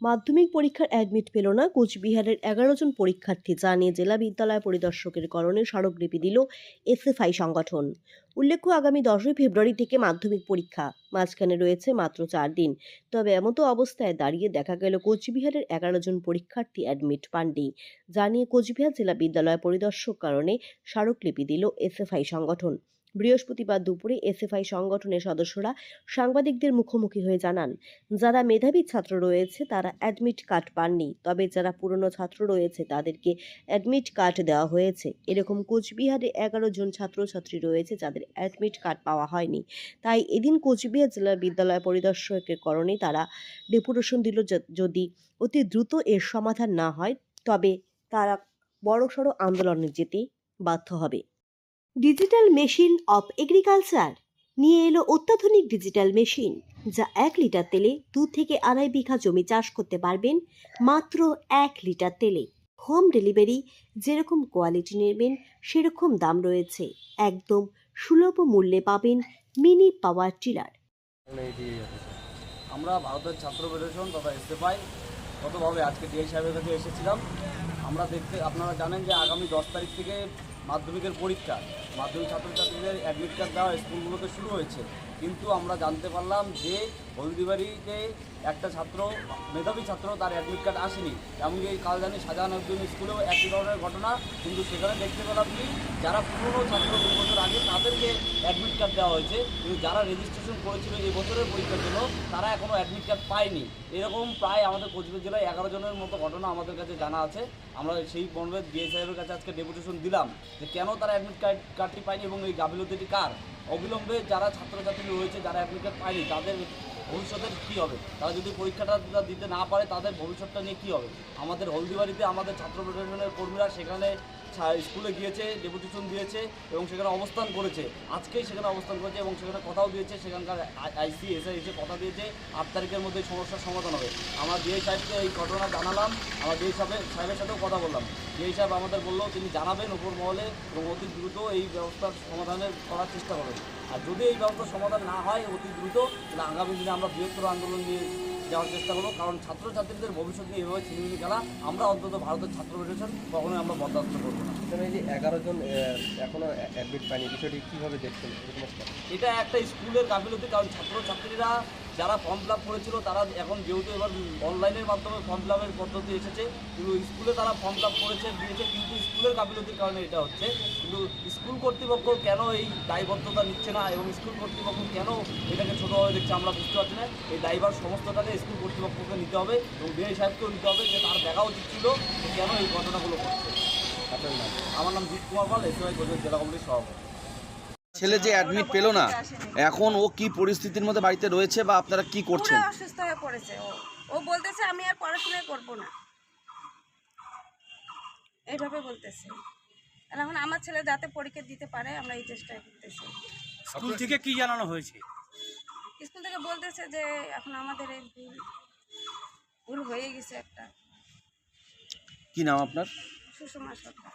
মাধ্যমিক পরীক্ষার অ্যাডমিট পেল না, কোচবিহারের এগারো জন পরীক্ষার্থী জানিয়ে জেলা বিদ্যালয় পরিদর্শকের করণে স্মারকলিপি দিল এসএফআই সংগঠন। উল্লেখ্য, আগামী দশই ফেব্রুয়ারি থেকে মাধ্যমিক পরীক্ষা, মাঝখানে রয়েছে মাত্র চার দিন। তবে এমতো অবস্থায় দাঁড়িয়ে দেখা গেল কোচবিহারের এগারো জন পরীক্ষার্থী অ্যাডমিট পাননি জানিয়ে কোচবিহার জেলা বিদ্যালয় পরিদর্শক কারণে স্মারকলিপি দিল এসএফআই সংগঠন। বৃহস্পতিবার দুপুরে এসএফআই সংগঠনের সদস্যরা সাংবাদিকদের মুখোমুখি হয়ে জানান, যারা মেধাবী ছাত্র রয়েছে তারা অ্যাডমিট কার্ড পাননি, তবে যারা পুরনো ছাত্র রয়েছে তাদেরকে অ্যাডমিট কার্ড দেওয়া হয়েছে। এরকম কোচবিহারে এগারো জন ছাত্রছাত্রী রয়েছে যাদের অ্যাডমিট কার্ড পাওয়া হয়নি। তাই এদিন কোচবিহার জেলা বিদ্যালয় পরিদর্শকের কারণে তারা ডেপুটেশন দিল যদি অতি দ্রুত এর সমাধান না হয়, তবে তারা বড়সড় আন্দোলনে যেতে বাধ্য হবে। ডিজিটাল মেশিন অফ এগ্রিকালচার নিয়ে এলো অত্যাধুনিক ডিজিটাল মেশিন যা এক লিটার তেলে দু থেকে আড়াই বিঘা জমি চাষ করতে পারবেন মাত্র এক লিটার তেলে। হোম ডেলিভারি যেরকম কোয়ালিটি নেবেন, সেরকম দাম রয়েছে। একদম সুলভ মূল্যে পাবেন মিনি পাওয়ার টিলার আমরা ভারতের ছাত্র ফেডারেশন তথা এসএফআই গতভাবে আজকে ডিএল সাহেবের কাছে এসেছিলাম। আমরা দেখতে আপনারা জানেন যে আগামী দশ তারিখ থেকে মাধ্যমিকের পরীক্ষা। মাধ্যমিক ছাত্রছাত্রীদের অ্যাডমিট কার্ড দেওয়া স্কুলগুলোতে শুরু হয়েছে। কিন্তু আমরা জানতে পারলাম যে হলদিবাড়িতে একটা ছাত্র, মেধাবী ছাত্র তার অ্যাডমিট কার্ড আসেনি। এমনকি কাল জানি শাহজাহানুদ্দিন স্কুলেও একই ধরনের ঘটনা, কিন্তু সেখানে দেখতে পেলাম কি, যারা পুরনো ছাত্র দু বছর আগে তাদেরকে অ্যাডমিট কার্ড দেওয়া হয়েছে, কিন্তু যারা রেজিস্ট্রেশন করেছিল এই বছরের পরীক্ষার জন্য, তারা এখনও অ্যাডমিট কার্ড পায়নি। এরকম প্রায় আমাদের কোচবিহার জেলায় এগারো জনের মতো ঘটনা আমাদের কাছে জানা আছে। আমরা সেই মর্মে ডিএ সাহেবের কাছে আজকে ডেপুটেশন দিলাম যে কেন তারা অ্যাডমিট কার্ড কার্ডটি পায়নি এবং এই গাফিলতিটি কার? অবিলম্বে যারা ছাত্রছাত্রী রয়েছে, যারা অ্যাপ্লিকেট পায়নি, তাদের ভবিষ্যতের কী হবে? তারা যদি পরীক্ষাটা দিতে না পারে, তাদের ভবিষ্যৎটা নিয়ে কী হবে? আমাদের হলদিবাড়িতে আমাদের ছাত্র প্রশাসনের কর্মীরা সেখানে স্কুলে গিয়েছে, ডেপুটেশন দিয়েছে এবং সেখানে অবস্থান করেছে। আজকেই সেখানে অবস্থান করেছে এবং সেখানে কথাও দিয়েছে, সেখানকার আইসি এসে এসে কথা দিয়েছে। আট তারিখের মধ্যে সমস্যার সমাধান হবে। আমরা ডিএই সাহেবকে এই ঘটনা জানালাম, আমরা ডিএই সাহেবের সাহেবের সাথেও কথা বললাম। ডিএই সাহেব আমাদের বলল, তিনি জানাবেন উপর মহলে এবং অতি দ্রুত এই ব্যবস্থার সমাধানের করার চেষ্টা করবেন। আর যদি এই ব্যবস্থার সমাধান না হয় অতি দ্রুত, তাহলে আগামী দিনে আমরা বৃহত্তর আন্দোলন নিয়ে যাওয়ার চেষ্টা করব। কারণ ছাত্রছাত্রীদের ভবিষ্যৎ নিয়ে এভাবে ছিনিমিনি খেলা আমরা অন্তত ভারতের ছাত্র ফেডারেশন কখনোই আমরা বরদাস্ত করব না। এখানে যে এগারো জন এখনও অ্যাডমিট পায়নি বিষয়টি কীভাবে দেখছেন? একটা এটা একটা স্কুলের গাফিলতি কারণ ছাত্রছাত্রীরা যারা ফর্ম ফিল আপ করেছিল তারা এখন যেহেতু এবার অনলাইনের মাধ্যমে ফর্ম ফিল আপের পদ্ধতি এসেছে কিন্তু স্কুলে তারা ফর্ম ফিল আপ করেছে দিয়েছে কিন্তু স্কুলের গাফিলতির কারণে এটা হচ্ছে। কিন্তু স্কুল কর্তৃপক্ষ কেন এই দায়বদ্ধতা নিচ্ছে না এবং স্কুল কর্তৃপক্ষ কেন এটাকে ছোটোভাবে দেখছে আমরা বুঝতে পারছি না। এই দায়ভার সমস্তটাকে স্কুল কর্তৃপক্ষকে নিতে হবে এবং বিআই সাহেবকেও নিতে হবে যে তার দেখা উচিত ছিল কেন এই ঘটনাগুলো ঘটছে। আমার নাম জিৎ কুমার পাল এসআই জেলা কমিটির সভাপতি। ছেলে যে অ্যাডমিট পেল না এখন ও কি পরিস্থিতির মধ্যে বাড়িতে রয়েছে বা আপনারা কি করছেন? পুরো অসুস্থ হয়ে পড়েছে ও। ও বলতেছে আমি আর পড়াশোনাই করব না। এইভাবে বলতেছে। আর এখন আমার ছেলে যাতে পরীক্ষা দিতে পারে আমরা এই চেষ্টা করতেছি। স্কুল থেকে কি জানানো হয়েছে? স্কুল থেকে বলতেছে যে এখন আমাদের এই ভুল ভুল হয়ে গেছে একটা। কি নাম আপনার? সুষমা সরকার।